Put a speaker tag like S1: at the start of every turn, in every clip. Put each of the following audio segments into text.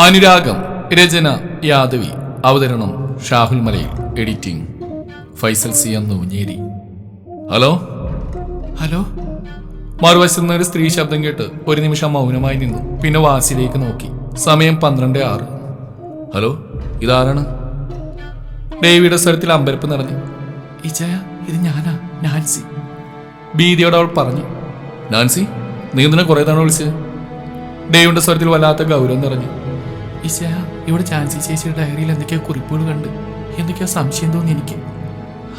S1: അനുരാഗം രചന യാദവി അവതരണം Shahul Malayil editing Faisal C M Noonjeri. Hello? Hello? മറുവശത്ത് നിന്ന് ഒരു സ്ത്രീ ശബ്ദം കേട്ട് ഒരു നിമിഷം മൗനമായി നിന്നു. പിന്നെ വാസിലേക്ക് നോക്കി. സമയം പന്ത്രണ്ട് ആറ്. ഹലോ? ഇതാരാണ്? ഡേവിയുടെ സ്വരത്തിൽ അമ്പരപ്പ് നിറഞ്ഞു. ഇജയ ഇത് ഞാനാ നാൻസി. ഭീതിയോടെ അവൾ പറഞ്ഞു. നാൻസി നീ എന്തിനാ കുറെ തവണ വിളിച്ചത്? ഡേവിയുടെ സ്വരത്തിൽ വല്ലാത്ത ഗൗരവം നിറഞ്ഞു. ഇജയ ഇവിടെ ചാൻസി ചേച്ചിയുടെ ഡയറിയിൽ എന്തൊക്കെയോ കുറിപ്പുകൾ കണ്ട് എന്തൊക്കെയോ സംശയം തോന്നി എനിക്ക്.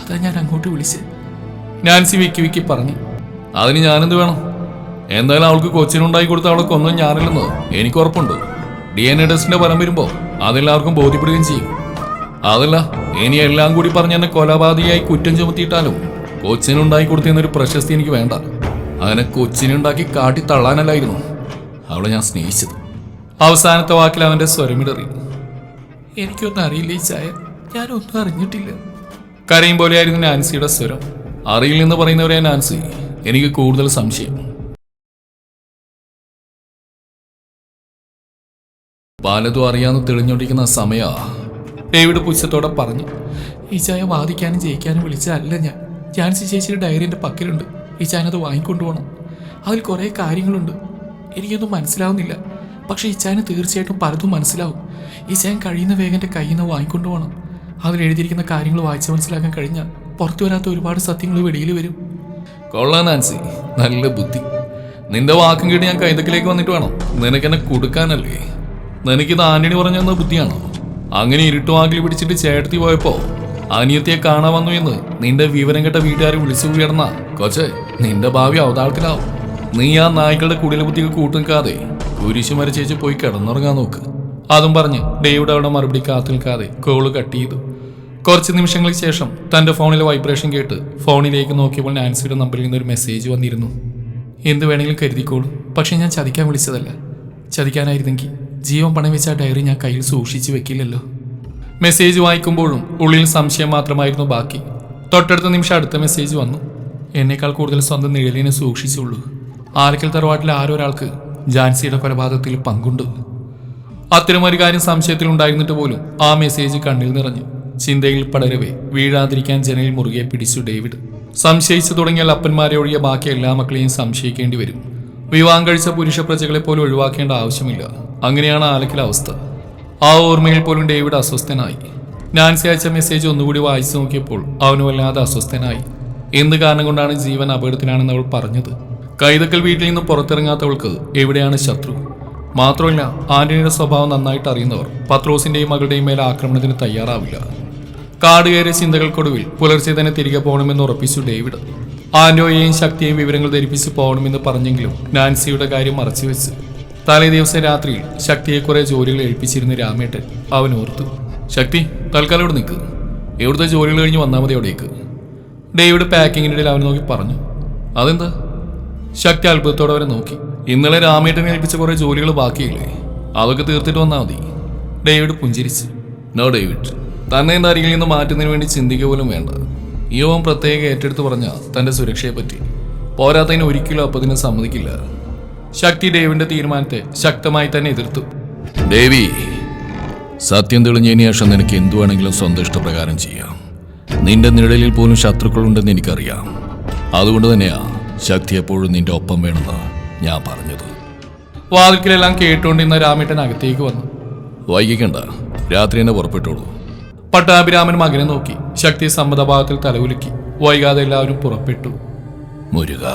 S1: അതാ ഞാൻ അങ്ങോട്ട് വിളിച്ചത്. നാൻസി വിക്കി വിക്കി പറഞ്ഞു. അതിന് ഞാനെന്ത് വേണം? എന്തായാലും അവൾക്ക് കൊച്ചിനുണ്ടായി കൊടുത്ത അവളെ കൊന്നും ഞാനില്ലെന്ന് എനിക്ക് ഉറപ്പുണ്ട്. ഡി എൻ എ ടെസ്റ്റിന്റെ ഫലം വരുമ്പോ അതെല്ലാവർക്കും ബോധ്യപ്പെടുകയും ചെയ്യും. അതല്ല ഇനി എല്ലാം കൂടി പറഞ്ഞ് എന്നെ കൊലപാതകയായി കുറ്റം ചുമത്തിയിട്ടാലും കൊച്ചിനുണ്ടായി കൊടുത്തിരുന്നൊരു പ്രശസ്തി എനിക്ക് വേണ്ട. അങ്ങനെ കൊച്ചിനുണ്ടാക്കി കാട്ടി തള്ളാനല്ലായിരുന്നു അവളെ ഞാൻ സ്നേഹിച്ചത്. അവസാനത്തെ വാക്കിൽ അവന്റെ സ്വരമിടറി എനിക്കൊന്നും അറിയില്ല ഈ ചായ. ഞാനൊന്നും അറിഞ്ഞിട്ടില്ല. കരയും പോലെയായിരുന്നു നാൻസിയുടെ സ്വരം. അറിയില്ലെന്ന് പറയുന്നവരെ നാൻസി എനിക്ക് കൂടുതൽ സംശയം. പലതും അറിയാന്ന് തെളിഞ്ഞോണ്ടിരിക്കുന്ന സമയ ഡേവിഡ് പുച്ഛത്തോടെ പറഞ്ഞു ഈ ചായ വാദിക്കാനും ജയിക്കാനും വിളിച്ചതല്ല ഞാൻ. ജാൻസി ചേച്ചിയുടെ ഡയറി എന്റെ പക്കലുണ്ട്. ഈ ചായ വാങ്ങിക്കൊണ്ടു വാങ്ങിക്കൊണ്ടുപോകണം. അതിൽ കുറേ കാര്യങ്ങളുണ്ട്. എനിക്കൊന്നും മനസ്സിലാവുന്നില്ല. പക്ഷേ ഈ ചായന് തീർച്ചയായിട്ടും പലതും മനസ്സിലാവും. ഈ ചായൻ കഴിയുന്ന വേഗം എന്റെ കയ്യിൽ നിന്ന് വാങ്ങിക്കൊണ്ടുപോകണം അതിൽ എഴുതിയിരിക്കുന്ന കാര്യങ്ങൾ വായിച്ച് മനസ്സിലാക്കാൻ കഴിഞ്ഞാൽ പുറത്തു വരാത്ത ഒരുപാട് സത്യങ്ങൾ വെളിയിൽ വരും. കൊള്ളാം നാൻസി. നല്ല ബുദ്ധി. നിന്റെ വാക്കും കേട്ട് ഞാൻ കൈതക്കിലേക്ക് വന്നിട്ട് വേണം. നിനക്കെന്നെ കൊടുക്കാനല്ലേ? നിനക്കിത് ആന്റണി പറഞ്ഞു തന്ന ബുദ്ധിയാണോ? അങ്ങനെ ഇരുട്ടുവാക്കിൽ പിടിച്ചിട്ട് ചേട്ടത്തി പോയപ്പോ അനിയത്തിയെ കാണാൻ വന്നു എന്ന് നിന്റെ വിവരം കേട്ട വീട്ടുകാരെ വിളിച്ചു ഉയർന്ന കൊച്ചേ നിന്റെ ഭാവി അവതാളത്തിലാവും. നീ ആ നായ്ക്കളുടെ കുടില ബുദ്ധികൾ കൂട്ടുനിൽക്കാതെ കുരിശു ചേച്ചി പോയി കിടന്നുറങ്ങാൻ നോക്ക്. അതും പറഞ്ഞ് ഡേവിഡ് അവിടെ മറുപടി കാത്തു നിൽക്കാതെ കോൾ കട്ട് ചെയ്തു. കുറച്ച് നിമിഷങ്ങൾക്ക് ശേഷം തന്റെ ഫോണിലെ വൈബ്രേഷൻ കേട്ട് ഫോണിലേക്ക് നോക്കിയപ്പോൾ നാൻസിയുടെ നമ്പറിൽ നിന്ന് ഒരു മെസ്സേജ് വന്നിരുന്നു. എന്ത് വേണമെങ്കിലും കരുതിക്കോളൂ. പക്ഷെ ഞാൻ ചതിക്കാൻ വിളിച്ചതല്ല. ചതിക്കാനായിരുന്നെങ്കിൽ ജീവൻ പണം വെച്ച ഡയറി ഞാൻ കയ്യിൽ സൂക്ഷിച്ചു വെക്കില്ലല്ലോ. മെസ്സേജ് വായിക്കുമ്പോഴും ഉള്ളിൽ സംശയം മാത്രമായിരുന്നു ബാക്കി. തൊട്ടടുത്ത നിമിഷം അടുത്ത മെസ്സേജ് വന്നു. എന്നേക്കാൾ കൂടുതൽ സ്വന്തം നിഴലിനെ സൂക്ഷിച്ചുള്ളൂ. ആലക്കൽ തറവാട്ടിലെ ആരോ ഒരാൾക്ക് ജാൻസിയുടെ കൊലപാതകത്തിൽ പങ്കുണ്ട്. അത്തരമൊരു കാര്യം സംശയത്തിൽ ഉണ്ടായിരുന്നിട്ട് പോലും ആ മെസ്സേജ് കണ്ണിൽ നിറഞ്ഞു. ചിന്തയിൽ പടരവേ വീഴാതിരിക്കാൻ ജനലിൽ മുറുകെ പിടിച്ചു ഡേവിഡ്. സംശയിച്ചു തുടങ്ങിയാൽ അപ്പന്മാരെ ഒഴികെ ബാക്കി എല്ലാ മക്കളെയും സംശയിക്കേണ്ടി വരും. വിവാഹം കഴിച്ച പുരുഷ പ്രജകളെ പോലും ഒഴിവാക്കേണ്ട ആവശ്യമില്ല. അങ്ങനെയാണ് ആലക്കിലെ അവസ്ഥ. ആ ഓർമ്മയിൽ പോലും ഡേവിഡ് അസ്വസ്ഥനായി. നാൻസി അയച്ച മെസ്സേജ് ഒന്നുകൂടി വായിച്ചു നോക്കിയപ്പോൾ അവന് വല്ലാതെ അസ്വസ്ഥനായി. എന്ത് കാരണം കൊണ്ടാണ് ജീവൻ അപകടത്തിലാണെന്ന് അവൾ പറഞ്ഞത്? കൈതക്കൽ വീട്ടിൽ നിന്ന് പുറത്തിറങ്ങാത്തവൾക്ക് എവിടെയാണ് ശത്രു? മാത്രമല്ല ആന്റണിയുടെ സ്വഭാവം നന്നായിട്ട് അറിയുന്നവർ പത്രോസിന്റെയും മകളുടെയും മേൽ ആക്രമണത്തിന് തയ്യാറാവില്ല. കാട് കയറിയ ചിന്തകൾക്കൊടുവിൽ പുലർച്ചെ തന്നെ തിരികെ പോകണമെന്ന് ഉറപ്പിച്ചു ഡേവിഡ്. ആന്റോയെയും ശക്തിയെയും വിവരങ്ങൾ ധരിപ്പിച്ച് പോകണമെന്ന് പറഞ്ഞെങ്കിലും നാൻസിയുടെ കാര്യം മറച്ചുവെച്ച് തലേ ദിവസം രാത്രിയിൽ ശക്തിയെ കുറെ ജോലികൾ ഏൽപ്പിച്ചിരുന്ന രാമേട്ടൻ അവൻ ഓർത്തു. ശക്തി തൽക്കാലം ഇവിടെ നിൽക്ക്. എവിടുത്തെ ജോലികൾ കഴിഞ്ഞ് വന്നാൽ മതി അവിടേക്ക്. ഡേവിഡ് പാക്കിങ്ങിനിടയിൽ അവൻ നോക്കി പറഞ്ഞു. അതെന്താ? ശക്തി അത്ഭുതത്തോടെ അവരെ നോക്കി. ഇന്നലെ രാമേട്ടൻ ഏൽപ്പിച്ച കുറെ ജോലികൾ ബാക്കിയില്ലേ? അതൊക്കെ തീർത്തിട്ട് വന്നാൽ മതി. ഡേവിഡ് പുഞ്ചിരിച്ച്. No David. തന്നെ എന്ന അരികിൽ നിന്ന് മാറ്റുന്നതിന് വേണ്ടി ചിന്തിക്കുക പോലും വേണ്ട. യോവൻ പ്രത്യേകം ഏറ്റെടുത്ത് പറഞ്ഞ തന്റെ സുരക്ഷയെ പറ്റി. പോരാത്തതിന് ഒരിക്കലും അപ്പതിനെ സമ്മതിക്കില്ല. ശക്തി ഡേവിന്റെ തീരുമാനത്തെ ശക്തമായി തന്നെ എതിർത്തു. ദേവി സത്യം തെളിഞ്ഞതിന് ശേഷം നിനക്ക് എന്തു വേണമെങ്കിലും സ്വന്തം ഇഷ്ടപ്രകാരം ചെയ്യാം. നിന്റെ നിഴലിൽ പോലും ശത്രുക്കളുണ്ടെന്ന് എനിക്കറിയാം. അതുകൊണ്ട് തന്നെയാ ശക്തി എപ്പോഴും നിന്റെ ഒപ്പം വേണമെന്ന് ഞാൻ പറഞ്ഞത്. വാതിൽക്കലെല്ലാം കേട്ടുകൊണ്ടിരുന്ന രാമേട്ടൻ അകത്തേക്ക് വന്നു. വൈകിക്കണ്ട. രാത്രി തന്നെ പുറപ്പെട്ടോളൂ. പട്ടാഭിരാമൻ മകനെ നോക്കി. ശക്തി സമ്മതഭാവത്തിൽ തലകുലുക്കി. വൈകാതെ എല്ലാവരും പുറപ്പെട്ടു. മുരുക.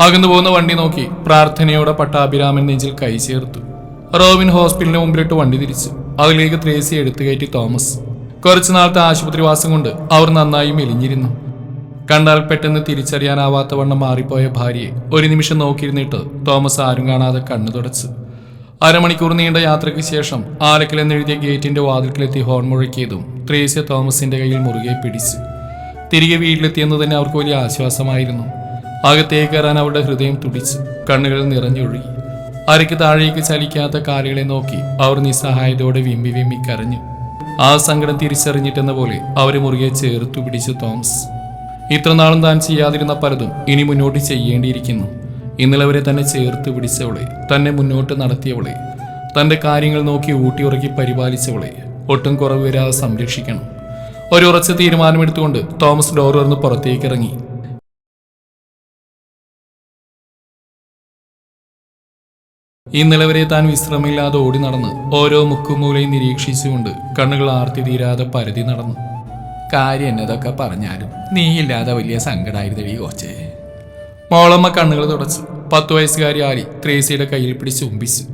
S1: അകന്നു പോകുന്ന വണ്ടി നോക്കി പ്രാർത്ഥനയോടെ പട്ടാഭിരാമൻ നെഞ്ചിൽ കൈ ചേർത്തു. റോവിൻ ഹോസ്പിറ്റലിന് മുമ്പിലിട്ട് വണ്ടി തിരിച്ചു. അതിലേക്ക് ത്രേസി എടുത്തു കയറ്റി തോമസ്. കുറച്ചു നാളത്തെ ആശുപത്രിവാസം കൊണ്ട് അവർ നന്നായി മെലിഞ്ഞിരുന്നു. കണ്ടാൽ പെട്ടെന്ന് തിരിച്ചറിയാനാവാത്ത വണ്ണം മാറിപ്പോയ ഭാര്യയെ ഒരു നിമിഷം നോക്കിയിരുന്നിട്ട് തോമസ് ആരും കാണാതെ കണ്ണു തുടച്ച്. അരമണിക്കൂർ നീണ്ട യാത്രയ്ക്ക് ശേഷം ആലക്കൽ എന്നെഴുതിയ ഗേറ്റിന്റെ വാതിൽക്കിലെത്തി ഹോൺ മുഴക്കിയതും ത്രേസ്യ തോമസിന്റെ കയ്യിൽ മുറുകെ പിടിച്ച്. തിരികെ വീട്ടിലെത്തിയെന്ന് തന്നെ അവർക്ക് വലിയ ആശ്വാസമായിരുന്നു. അകത്തേക്ക് കയറാൻ അവരുടെ ഹൃദയം തുടിച്ച് കണ്ണുകൾ നിറഞ്ഞൊഴുകി. അരയ്ക്ക് താഴേക്ക് ചലിക്കാത്ത കാലുകളെ നോക്കി അവർ നിസ്സഹായതയോടെ വിമ്മി വിമ്മി കരഞ്ഞു. ആ സങ്കടം തിരിച്ചറിഞ്ഞിട്ടെന്ന പോലെ അവർ മുറുകെ ചേർത്തു പിടിച്ചു തോമസ്. ഇത്രനാളും താൻ ചെയ്യാതിരുന്ന പലതും ഇനി മുന്നോട്ട് ചെയ്യേണ്ടിയിരിക്കുന്നു. ഇന്നലെ വരെ തന്നെ ചേർത്ത് പിടിച്ചവളെ തന്നെ മുന്നോട്ട് നടത്തിയവളെ തന്റെ കാര്യങ്ങൾ നോക്കി ഊട്ടിയുറക്കി പരിപാലിച്ചവളെ ഒട്ടും കുറവ് വരാതെ സംരക്ഷിക്കണം. ഒരു ഉറച്ച തീരുമാനമെടുത്തുകൊണ്ട് തോമസ് ഡോർ പുറത്തേക്ക് ഇറങ്ങി ഇന്നലെ വരെ താൻ വിശ്രമമില്ലാതെ ഓടി നടന്ന് ഓരോ മുക്കുമൂലയും നിരീക്ഷിച്ചുകൊണ്ട് കണ്ണുകൾ ആർത്തി തീരാതെ പരതി നടന്നു. കാര്യം എന്നതൊക്കെ പറഞ്ഞാലും നീയില്ലാതെ വലിയ സങ്കടമായിരുന്നടി കോച്ചേ. മോളമ്മ കണ്ണുകൾ തുടച്ചു പത്ത് വയസ്സുകാരി ആലി ത്രേസിയുടെ കയ്യിൽ പിടിച്ച് ഉമ്പിച്ചു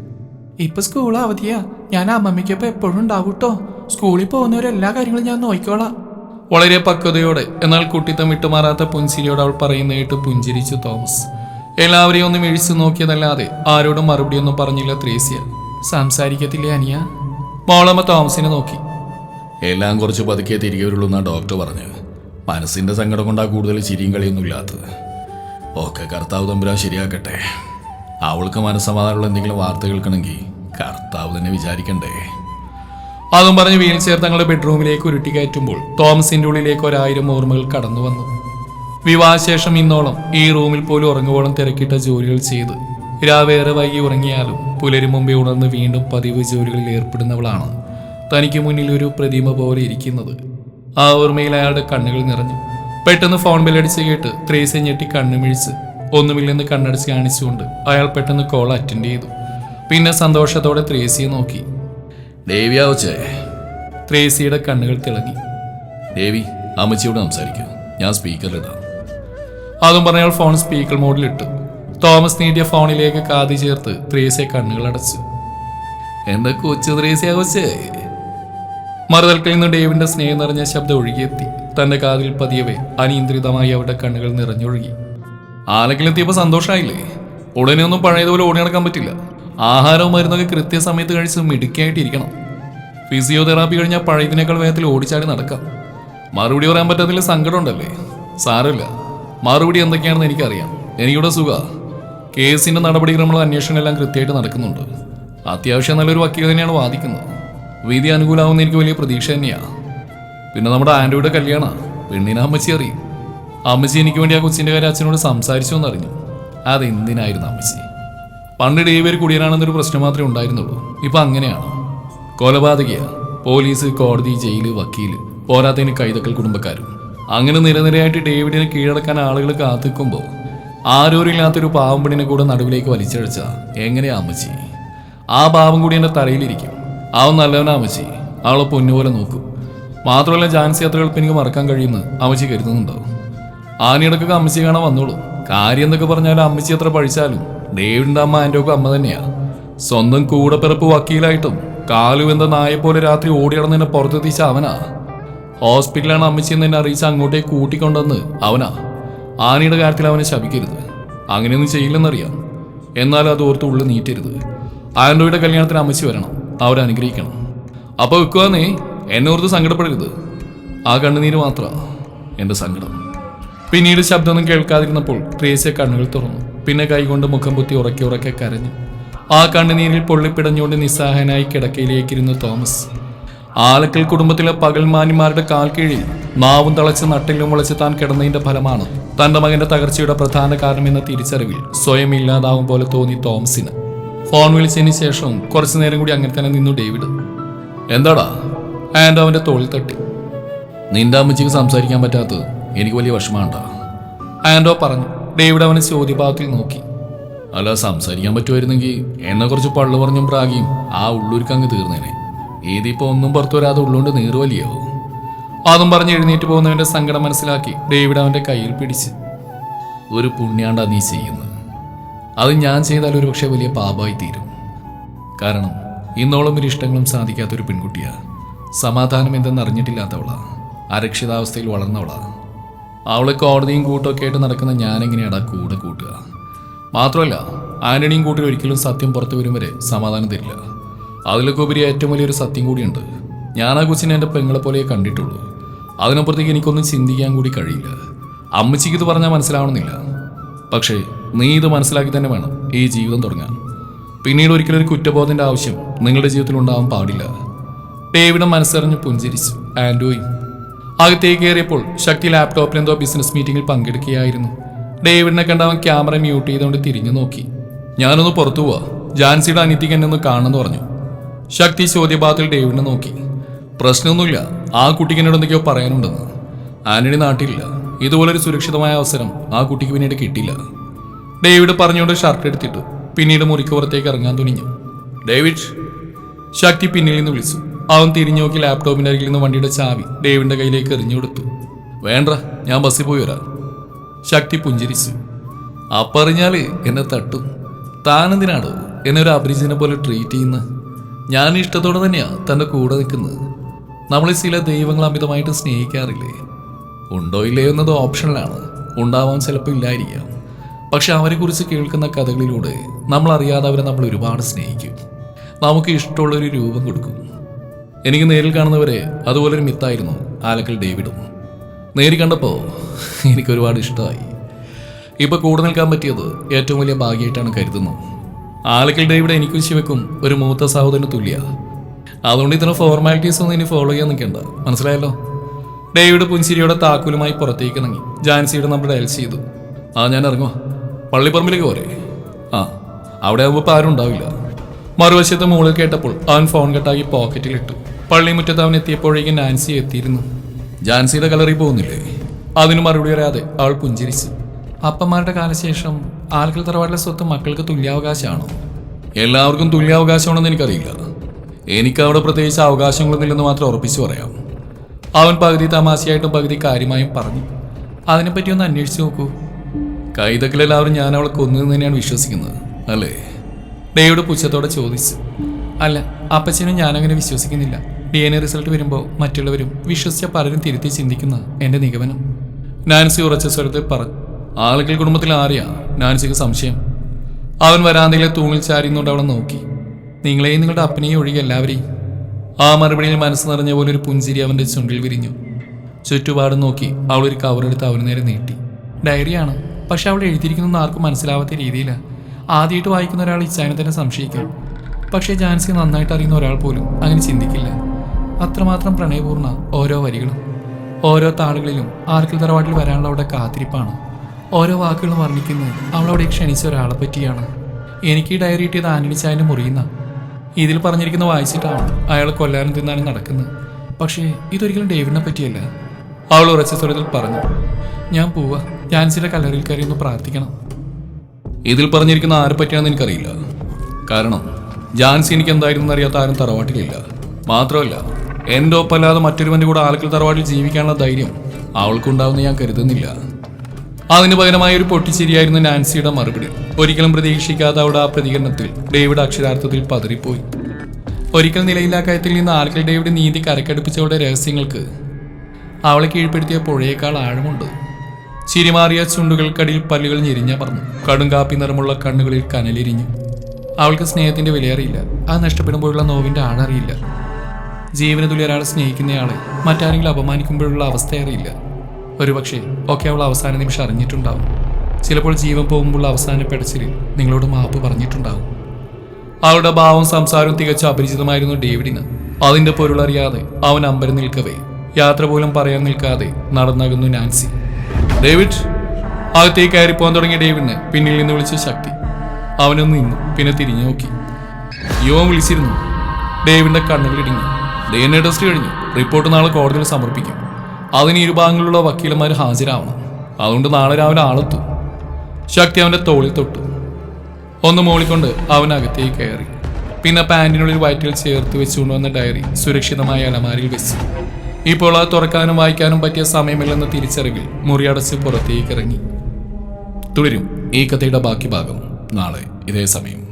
S1: ഇപ്പൊ സ്കൂൾ അവധിയാ. ഞാൻ അമ്മമ്മയ്ക്കൊപ്പം എപ്പോഴും ഉണ്ടാവും കേട്ടോ സ്കൂളിൽ പോകുന്നവരെല്ലാ കാര്യങ്ങളും ഞാൻ നോക്കിക്കോളാം. വളരെ പക്വതയോടെ എന്നാൽ കുട്ടിത്തം വിട്ടുമാറാത്ത പുഞ്ചിരിയോട് അവൾ പറയുന്ന കേട്ട് പുഞ്ചിരിച്ചു തോമസ്. എല്ലാവരെയും ഒന്ന് മിഴിച്ചു നോക്കിയതല്ലാതെ ആരോടും മറുപടിയൊന്നും പറഞ്ഞില്ല ത്രേസ്യ. സംസാരിക്കത്തില്ലേ അനിയ? മോളമ്മ തോമസിനെ നോക്കി.
S2: എല്ലാം കുറച്ച് പതുക്കെ തിരികെ വരുള്ളൂ എന്നാണ് ഡോക്ടർ പറഞ്ഞു. മനസ്സിന്റെ സങ്കടം കൊണ്ടാ കൂടുതൽ ചിരിയും കളിയൊന്നും ഇല്ലാത്തത്. ഒക്കെ കർത്താവ് തമ്പുരാൻ ശരിയാക്കട്ടെ. അവൾക്ക് മനസ്സമാധാനമുള്ള എന്തെങ്കിലും വാർത്ത കേൾക്കണമെങ്കിൽ കർത്താവ് തന്നെ വിചാരിക്കണ്ടേ.
S1: അതും പറഞ്ഞ് വീൽ ചെയർ തങ്ങളുടെ ബെഡ്റൂമിലേക്ക് ഉരുട്ടി കയറ്റുമ്പോൾ തോമസിന്റെ ഉള്ളിലേക്ക് ഒരായിരം ഓർമ്മകൾ കടന്നു വന്നു. വിവാഹശേഷം ഇന്നോളം ഈ റൂമിൽ പോലും ഉറങ്ങുവോളം തിരക്കിട്ട ജോലികൾ ചെയ്ത്. രാവേറെ വൈകി ഉറങ്ങിയാലും പുലരി മുമ്പേ ഉണർന്ന് വീണ്ടും പതിവ് ജോലികളിൽ ഏർപ്പെടുന്നവളാണ്. തനിക്ക് മുന്നിൽ ഒരു പ്രതിമ പോലെ ഇരിക്കുന്നത്. ആ ഓർമ്മയിൽ അയാളുടെ കണ്ണുകൾ നിറഞ്ഞു. പെട്ടെന്ന് ഫോൺ ബില്ലടിച്ച് കേട്ട് ത്രേസി ഞെട്ടി കണ്ണുമിഴിച്ച് ഒന്നുമില്ലെന്ന് കണ്ണടച്ച് കാണിച്ചുകൊണ്ട് അയാൾ പെട്ടെന്ന് കോൾ അറ്റൻഡ് ചെയ്തു. പിന്നെ സന്തോഷത്തോടെ ത്രേസിയെ നോക്കി. ത്രേസിയുടെ കണ്ണുകൾ തിളങ്ങി.
S2: ദേവി അമ്മച്ചിയോട് സംസാരിക്കൂ. ഞാൻ സ്പീക്കറിലിടാം
S1: അതും പറഞ്ഞയാൾ ഫോൺ സ്പീക്കർ മോഡിലിട്ടു തോമസ് നീട്ടിയ ഫോണിലേക്ക് കാതി ചേർത്ത് ത്രേസിയെ കണ്ണുകൾ അടച്ചു. എന്താ കൊച്ചു ത്രേസിയാ കൊച്ചേ മറുതൽക്കിൽ നിന്ന് ഡേവിന്റെ സ്നേഹം നിറഞ്ഞ ശബ്ദം ഒഴുകിയെത്തി. തന്റെ കാതിൽ പതിയവേ അനിയന്ത്രിതമായി അവരുടെ കണ്ണുകൾ നിറഞ്ഞൊഴുകി. ആലക്കിലെത്തിയപ്പോ സന്തോഷമായില്ലേ ഉടനെ ഒന്നും പഴയതുപോലെ ഓടി നടക്കാൻ പറ്റില്ല. ആഹാരവും മരുന്നൊക്കെ കൃത്യസമയത്ത് കഴിച്ച് മിടുക്കിയായിട്ടിരിക്കണം. ഫിസിയോതെറാപ്പി കഴിഞ്ഞാൽ പഴയതിനേക്കാൾ വേഗത്തിൽ ഓടിച്ചാടി നടക്കാം. മറുപടി പറയാൻ പറ്റാത്തതിൽ സങ്കടമുണ്ടല്ലേ? സാരമില്ല. മറുപടി എന്തൊക്കെയാണെന്ന് എനിക്കറിയാം. എനിക്കിവിടെ സുഖ. കേസിന്റെ നടപടിക്രമങ്ങളും അന്വേഷണം എല്ലാം കൃത്യമായിട്ട് നടക്കുന്നുണ്ട്. അത്യാവശ്യം നല്ലൊരു വക്കീൽ തന്നെയാണ് വാദിക്കുന്നത്. വിധി അനുകൂലമാവുന്ന എനിക്ക് വലിയ പ്രതീക്ഷ തന്നെയാ. പിന്നെ നമ്മുടെ ആന്റിയുടെ കല്യാണ. പെണ്ണിനെ അമ്മച്ചി അറിയും. അമ്മച്ചി എനിക്ക് വേണ്ടി ആ കൊച്ചിന്റെ കാര്യം അച്ഛനോട് സംസാരിച്ചു എന്നറിഞ്ഞു. അതെന്തിനായിരുന്നു അമ്മച്ചി? പണ്ട് ഡേവിയർ കുടിയനാണെന്നൊരു പ്രശ്നം മാത്രമേ ഉണ്ടായിരുന്നുള്ളൂ. ഇപ്പൊ അങ്ങനെയാണ്? കൊലപാതകയാ. പോലീസ് കോടതി ജയിൽ വക്കീൽ പോരാത്തതിന് കൈതക്കൽ കുടുംബക്കാരും. അങ്ങനെ നിരനിരയായിട്ട് ഡേവിഡിനെ കീഴടക്കാൻ ആളുകൾ കാത്തിക്കുമ്പോൾ ആരോരില്ലാത്തൊരു പാവം പെണ്ണിനെ കൂടെ നടുവിലേക്ക് വലിച്ചഴച്ച. എങ്ങനെയാ അമ്മച്ചി? ആ പാവം കൂടി എന്റെ തലയിലിരിക്കും. അവൻ നല്ലവനാ അമ്മച്ചി. അവളെ പൊന്നുപോലെ നോക്കും. മാത്രമല്ല ജാൻസി യാത്രകൾ ഇപ്പം എനിക്ക് മറക്കാൻ കഴിയുമെന്ന് അമ്മച്ചി കരുതുന്നുണ്ടാവും. ആനയിടക്കൊക്കെ അമ്മച്ചി കാണാൻ വന്നോളൂ. കാര്യം എന്നൊക്കെ പറഞ്ഞാലും അമ്മച്ചി എത്ര പഴിച്ചാലും ഡേവിഡിന്റെ അമ്മ എന്റെ ഒക്കെ അമ്മ തന്നെയാ. സ്വന്തം കൂടപ്പിറപ്പ് വക്കീലായിട്ടും കാലു എന്ന പോലെ രാത്രി ഓടി നടന്നതിനെ പുറത്തെത്തിച്ച അവനാ. ഹോസ്പിറ്റലാണ് അമ്മച്ചി എന്ന് എന്നെ അറിയിച്ച് അങ്ങോട്ടേക്ക് കൂട്ടിക്കൊണ്ടെന്ന് അവനാ. ആനയുടെ കാര്യത്തിൽ അവനെ ശപിക്കരുത്. അങ്ങനെയൊന്നും ചെയ്യില്ലെന്നറിയാം. എന്നാലും അത് ഓർത്ത് ഉള്ളിൽ നീറ്റരുത്. ആൻഡോയുടെ കല്യാണത്തിന് അമ്മച്ചി വരണം. അവരെ അനുഗ്രഹിക്കണം. അപ്പൊ വെക്കുവാന്നേ എന്നെ ഓർത്ത് സങ്കടപ്പെടരുത്. ആ കണ്ണുനീര് മാത്രമാണ് എന്റെ സങ്കടം. പിന്നീട് ശബ്ദമൊന്നും കേൾക്കാതിരുന്നപ്പോൾ ത്രേസ്യ കണ്ണുകൾ തുറന്നു. പിന്നെ കൈകൊണ്ട് മുഖം പൊത്തി ഉറക്കി ഉറക്കെ കരഞ്ഞു. ആ കണ്ണുനീരിൽ പൊള്ളിപ്പിടഞ്ഞുകൊണ്ട് നിസ്സഹായനായി കിടക്കയിലേക്കിരുന്നു തോമസ്. ആലക്കൽ കുടുംബത്തിലെ പകൽമാനിമാരുടെ കാൽ കീഴിൽ നാവും തളച്ച് നട്ടിലും മുളച്ച് താൻ കിടന്നതിന്റെ ഫലമാണ് തന്റെ മകന്റെ തകർച്ചയുടെ പ്രധാന കാരണം എന്ന തിരിച്ചറിവിൽ സ്വയം ഇല്ലാതാവും പോലെ തോന്നി തോമസിന്. ഫോൺ വിളിച്ചതിന് ശേഷം കുറച്ചു നേരം കൂടി അങ്ങനെ തന്നെ നിന്നു ഡേവിഡ്. എന്താടാ? ആൻഡോ അവന്റെ തോളിൽ തട്ടി.
S2: നിന്റെ അമ്മച്ചിക്ക് സംസാരിക്കാൻ പറ്റാത്തത് എനിക്ക് വലിയ വിഷമമുണ്ടാ.
S1: ആൻഡോ പറഞ്ഞു. ഡേവിഡ് അവനെ ചോദ്യഭാഗത്തിൽ നോക്കി.
S2: അല്ല സംസാരിക്കാൻ പറ്റുമായിരുന്നെങ്കിൽ എന്നെ കുറച്ച് പള്ളു പറഞ്ഞും പ്രാഗിയും ആ ഉള്ളൂർക്ക് അങ്ങ് തീർന്നേനെ. ഏതിപ്പോ ഒന്നും പുറത്തു വരാതെ ഉള്ളോണ്ട് നീറുവലിയോ
S1: അതും പറഞ്ഞ് എഴുന്നേറ്റ് പോകുന്നവന്റെ സങ്കടം മനസ്സിലാക്കി ഡേവിഡ് അവന്റെ കയ്യിൽ പിടിച്ച്.
S2: ഒരു പുണ്യാണ്ടാ നീ ചെയ്യുന്നത്.
S1: അത് ഞാൻ ചെയ്താൽ ഒരു പക്ഷേ വലിയ പാപമായി തീരും. കാരണം ഇന്നോളം ഒരു ഇഷ്ടങ്ങളും സാധിക്കാത്തൊരു പെൺകുട്ടിയാ. സമാധാനം എന്തെന്ന് അറിഞ്ഞിട്ടില്ലാത്തവളാ. അരക്ഷിതാവസ്ഥയിൽ വളർന്നവളാ. അവളെ കോടതിയും കൂട്ടൊക്കെ ആയിട്ട് നടക്കുന്ന ഞാനെങ്ങനെയാടാ കൂടെ കൂട്ടുക? മാത്രമല്ല ആന്റണിയും കൂട്ടിൽ ഒരിക്കലും സത്യം പുറത്തു വരും വരെ സമാധാനം തരില്ല. അതിലൊക്കെ ഉപരി ഏറ്റവും വലിയൊരു സത്യം കൂടിയുണ്ട്. ഞാൻ ആ കൊച്ചിനെ എന്റെ പെങ്ങളെ പോലെ കണ്ടിട്ടുള്ളൂ. അതിനപ്പുറത്തേക്ക് എനിക്കൊന്നും ചിന്തിക്കാൻ കൂടി കഴിയില്ല. അമ്മച്ചിക്ക് ഇത് പറഞ്ഞാൽ മനസ്സിലാവണമെന്നില്ല. പക്ഷേ നീ ഇത് മനസ്സിലാക്കി തന്നെ വേണം ഈ ജീവിതം തുടങ്ങാൻ. പിന്നീട് ഒരിക്കലും ഒരു കുറ്റബോധത്തിന്റെ ആവശ്യം നിങ്ങളുടെ ജീവിതത്തിൽ ഉണ്ടാവാൻ പാടില്ല. ഡേവിഡും മനസ്സറിഞ്ഞ് പുഞ്ചിരിച്ചു ആൻഡോയും അകത്തേക്ക് കയറിയപ്പോൾ ശക്തി ലാപ്ടോപ്പിൽ എന്തോ ബിസിനസ് മീറ്റിംഗിൽ പങ്കെടുക്കുകയായിരുന്നു. ഡേവിഡിനെ കണ്ട അവൻ ക്യാമറ മ്യൂട്ട് ചെയ്തുകൊണ്ട് തിരിഞ്ഞു നോക്കി. ഞാനൊന്ന് പുറത്തു പോവാ. ജാൻസിയുടെ അനിത്യക്ക് എന്നെ ഒന്ന് കാണണമെന്ന് പറഞ്ഞു. ശക്തി ചോദ്യഭാഗത്തിൽ ഡേവിഡിനെ നോക്കി. പ്രശ്നമൊന്നുമില്ല. ആ കുട്ടിക്ക് എന്നോട് എന്തൊക്കെയോ പറയാനുണ്ടെന്ന്. ആന്റണി നാട്ടിലില്ല. ഇതുപോലൊരു സുരക്ഷിതമായ അവസരം ആ കുട്ടിക്ക് പിന്നീട് കിട്ടിയില്ല. ഡേവിഡ് പറഞ്ഞുകൊണ്ട് ഷർട്ട് എടുത്തിട്ടു. പിന്നീട് മുറിക്ക് പുറത്തേക്ക് ഇറങ്ങാൻ തുനിഞ്ഞു. ഡേവിഡ് ശക്തി പിന്നിൽ നിന്ന് വിളിച്ചു. അവൻ തിരിഞ്ഞു നോക്കി ലാപ്ടോപ്പിന്റെ അരികിൽ നിന്ന് വണ്ടിയുടെ ചാവി ഡേവിഡിന്റെ കയ്യിലേക്ക് എറിഞ്ഞു കൊടുത്തു. വേണ്ട ഞാൻ ബസ്സിൽ പോയി വരാം. ശക്തി പുഞ്ചിരിച്ചു. അപ്പറിഞ്ഞാൽ എന്നെ തട്ടും. താനെന്തിനാണ് എന്നെ ഒരു അഭിരുചിനെ പോലെ ട്രീറ്റ് ചെയ്യുന്ന? ഞാൻ ഇഷ്ടത്തോടെ തന്നെയാ തന്റെ കൂടെ നിൽക്കുന്നത്. നമ്മൾ ചില ദൈവങ്ങൾ അമിതമായിട്ട് സ്നേഹിക്കാറില്ലേ? ഉണ്ടോ ഇല്ലയോ എന്നത് ഓപ്ഷനിലാണ്. ഉണ്ടാവാൻ ചിലപ്പോൾ ഇല്ലായിരിക്കാം. പക്ഷെ അവരെക്കുറിച്ച് കേൾക്കുന്ന കഥകളിലൂടെ നമ്മൾ അറിയാതെ അവരെ നമ്മൾ ഒരുപാട് സ്നേഹിക്കും. നമുക്ക് ഇഷ്ടമുള്ളൊരു രൂപം കൊടുക്കും. എനിക്ക് നേരിൽ കാണുന്നവരെ അതുപോലൊരു മിത്തായിരുന്നു ആലക്കൽ ഡേവിഡും. നേരി കണ്ടപ്പോൾ എനിക്ക് ഒരുപാട് ഇഷ്ടമായി. ഇപ്പോൾ കൂടെ നിൽക്കാൻ പറ്റിയത് ഏറ്റവും വലിയ ഭാഗ്യമായിട്ടാണ് കരുതുന്നത്. ആലക്കൽ ഡേവിഡ് എനിക്കും ശിവക്കും ഒരു മൂത്ത സഹോദരന് തുല്യ. അതുകൊണ്ട് ഇത്തരം ഫോർമാലിറ്റീസ് ഒന്നും ഇനി ഫോളോ ചെയ്യാൻ നിൽക്കേണ്ട. മനസ്സിലായല്ലോ? ഡേവിഡ് പുൻസിരിയുടെ താക്കോലുമായി പുറത്തേക്ക് ഇറങ്ങി. ജാൻസിയുടെ നമ്മൾ ഡയൽ ചെയ്തു. ആ ഞാൻ ഇറങ്ങുക പള്ളിപ്പറമ്പിലേക്ക് പോരെ. ആ അവിടെ ആകുമ്പോൾ ആരും ഉണ്ടാവില്ല. മറുവശത്ത് മുകളിൽ കേട്ടപ്പോൾ അവൻ ഫോൺ കെട്ടാക്കി പോക്കറ്റിലിട്ടു പള്ളിമുറ്റത്ത് അവൻ എത്തിയപ്പോഴേക്കും നാൻസി എത്തിയിരുന്നു. ജാൻസിയുടെ കലറി പോകുന്നില്ലേ? അതിന് മറുപടി പറയാതെ അവൾ പുഞ്ചിരിച്ചു. അപ്പന്മാരുടെ കാലശേഷം ആൽക്കൽ തറവാട്ടിലെ സ്വത്ത് മക്കൾക്ക് തുല്യാവകാശമാണോ? എല്ലാവർക്കും തുല്യാവകാശമാണെന്ന് എനിക്കറിയില്ല. എനിക്ക് അവിടെ പ്രത്യേകിച്ച് അവകാശങ്ങളൊന്നുമില്ലെന്ന് മാത്രം ഉറപ്പിച്ചു പറയാം. അവൻ പകുതി തമാശയായിട്ടും പകുതി കാര്യമായും പറഞ്ഞു. അതിനെപ്പറ്റി ഒന്ന് അന്വേഷിച്ച് നോക്കൂ. കൈതക്കിലെല്ലാവരും ഞാൻ അവളെ കൊന്നു തന്നെയാണ് വിശ്വസിക്കുന്നത് അല്ലേ? ഡേയുടെ പുച്ഛത്തോടെ ചോദിച്ചു. അല്ല അപ്പച്ചനും ഞാനങ്ങനെ വിശ്വസിക്കുന്നില്ല. ഡി എൻ എ റിസൾട്ട് വരുമ്പോൾ മറ്റുള്ളവരും വിശ്വസിച്ച പലരും തിരുത്തി ചിന്തിക്കുന്ന എന്റെ നിഗമനം. നാൻസി ഉറച്ച സ്വരത്തിൽ പറഞ്ഞു ആളുകൾ കുടുംബത്തിൽ ആരെയാ? നാൻസിക്ക് സംശയം. അവൻ വരാന്തയിലെ തൂങ്ങിൽ ചാരിന്നുകൊണ്ട് അവളെ നോക്കി. നിങ്ങളെയും നിങ്ങളുടെ അപ്പനെയും ഒഴികെ എല്ലാവരെയും ആ മറുപടിയിൽ മനസ്സ് നിറഞ്ഞ പോലെ ഒരു പുഞ്ചിരി അവന്റെ ചുണ്ടിൽ വിരിഞ്ഞു. ചുറ്റുപാട് നോക്കി അവൾ ഒരു കവറെടുത്ത് അവന് നേരെ നീട്ടി. ഡയറിയാണ് പക്ഷെ അവൾ എഴുതിയിരിക്കുന്നൊന്നും ആർക്കും മനസ്സിലാവാത്ത രീതിയിലാണ് ആദ്യമായിട്ട് വായിക്കുന്ന ഒരാൾ ഇച്ചാനെ തന്നെ സംശയിക്കും. പക്ഷേ ജാൻസി നന്നായിട്ട് അറിയുന്ന ഒരാൾ പോലും അങ്ങനെ ചിന്തിക്കില്ല. അത്രമാത്രം പ്രണയപൂർണ ഓരോ വരികളും. ഓരോ താളുകളിലും ആർക്കിൽ തറവാട്ടിൽ വരാനുള്ള അവിടെ കാത്തിരിപ്പാണ്. ഓരോ വാക്കുകളും വർണിക്കുന്നത് അവളവിടെ ക്ഷണിച്ച ഒരാളെ പറ്റിയാണ് എനിക്ക് ഡയറി കിട്ടിയത് ആന്റണി മുറിയുന്ന ഇതിൽ പറഞ്ഞിരിക്കുന്ന വായിച്ചിട്ടാണ് അയാൾ കൊല്ലാനും തിന്നാനും നടക്കുന്നത് പക്ഷേ ഇതൊരിക്കലും ഡേവിഡിനെ പറ്റിയല്ല. അവൾ ഉറച്ച സ്വരത്തിൽ പറഞ്ഞു ഞാൻ പോവാ. ഞാൻ ചില കല്ലറിയിൽ കയറി ഒന്ന് പ്രാർത്ഥിക്കണം. ഇതിൽ പറഞ്ഞിരിക്കുന്ന ആരെ പറ്റിയാണെന്ന് എനിക്കറിയില്ല. കാരണം ജാൻസി എനിക്ക് എന്തായിരുന്നു അറിയാത്ത ആരും തറവാട്ടിലില്ല. മാത്രമല്ല എന്റെ ഒപ്പല്ലാതെ മറ്റൊരുവന്റെ കൂടെ ആൾക്കൽ തറവാട്ടിൽ ജീവിക്കാനുള്ള ധൈര്യം അവൾക്കുണ്ടാവുമെന്ന് ഞാൻ കരുതുന്നില്ല. അതിന് പകരമായ ഒരു പൊട്ടിച്ചിരിയായിരുന്നു നാൻസിയുടെ മറുപടി. ഒരിക്കലും പ്രതീക്ഷിക്കാതെ അവിടെ ആ പ്രതികരണത്തിൽ ഡേവിഡ് അക്ഷരാർത്ഥത്തിൽ പതറിപ്പോയി. ഒരിക്കൽ നിലയില്ലാ കാര്യത്തിൽ നിന്ന് ആൽക്കൽ ഡേവിഡ് നീതി കരക്കടുപ്പിച്ചവരുടെ രഹസ്യങ്ങൾക്ക് അവളെ കീഴ്പ്പെടുത്തിയ പുഴയേക്കാൾ ആഴമുണ്ട്. ചിരിമാറിയ ചുണ്ടുകൾക്കടിയിൽ പല്ലുകൾ ഞെരിഞ്ഞ പറഞ്ഞു കടും കാപ്പി നിറമുള്ള കണ്ണുകളിൽ കനലിരിഞ്ഞു. അവൾക്ക് സ്നേഹത്തിന്റെ വിലയറിയില്ല. അത് നഷ്ടപ്പെടുമ്പോഴുള്ള നോവിന്റെ ആഴറിയില്ല ജീവന തുല്യ ഒരാളെ സ്നേഹിക്കുന്നയാളെ മറ്റാരെങ്കിലും അപമാനിക്കുമ്പോഴുള്ള അവസ്ഥ അറിയില്ല ഒരുപക്ഷെ ഒക്കെ അവൾ അവസാന നിമിഷം അറിഞ്ഞിട്ടുണ്ടാവും. ചിലപ്പോൾ ജീവൻ പോകുമ്പോൾ അവസാന പെടച്ചിൽ നിങ്ങളോട് മാപ്പ് പറഞ്ഞിട്ടുണ്ടാവും. അവളുടെ ഭാവം സംസാരവും തികച്ചും അപരിചിതമായിരുന്നു ഡേവിഡിന്. അതിന്റെ പൊരുളറിയാതെ അവൻ അമ്പരം നിൽക്കവേ. യാത്ര പോലും പറയാൻ നിൽക്കാതെ നടന്നകുന്നു നാൻസി. ഡേവിഡ് അകത്തേക്ക് കയറി പോകാൻ തുടങ്ങിയ ഡേവിഡിന് പിന്നിൽ നിന്ന് വിളിച്ച ശക്തി. അവനൊന്ന് നിന്നു പിന്നെ തിരിഞ്ഞു നോക്കി. യുവൻ വിളിച്ചിരുന്നു. ഡേവിഡിന്റെ കണ്ണുകൾ ഇടുങ്ങി ഡി എൻ എ ടെസ്റ്റ് കഴിഞ്ഞു. റിപ്പോർട്ട് നാളെ കോടതിയിൽ സമർപ്പിക്കും. അതിന് ഇരുഭാഗങ്ങളിലുള്ള വക്കീലന്മാർ ഹാജരാവണം. അതുകൊണ്ട് നാളെ രാവിലെ ആളെത്തും. ശക്തി അവന്റെ തോളിൽ തൊട്ടു. ഒന്ന് മൂളിക്കൊണ്ട് അവൻ അകത്തേക്ക് കയറി. പിന്നെ പാന്റിനുള്ളിൽ വയറ്റിൽ ചേർത്ത് വെച്ചുകൊണ്ട് വന്ന ഡയറി സുരക്ഷിതമായ അലമാരിയിൽ വെച്ചു. ഇപ്പോൾ അത് തുറക്കാനും വായിക്കാനും പറ്റിയ സമയമില്ലെന്ന തിരിച്ചറിവിൽ മുറിയടച്ച് പുറത്തേക്ക് ഇറങ്ങി. തുടരും. ഈ കഥയുടെ ബാക്കി ഭാഗം നാളെ ഇതേ സമയം.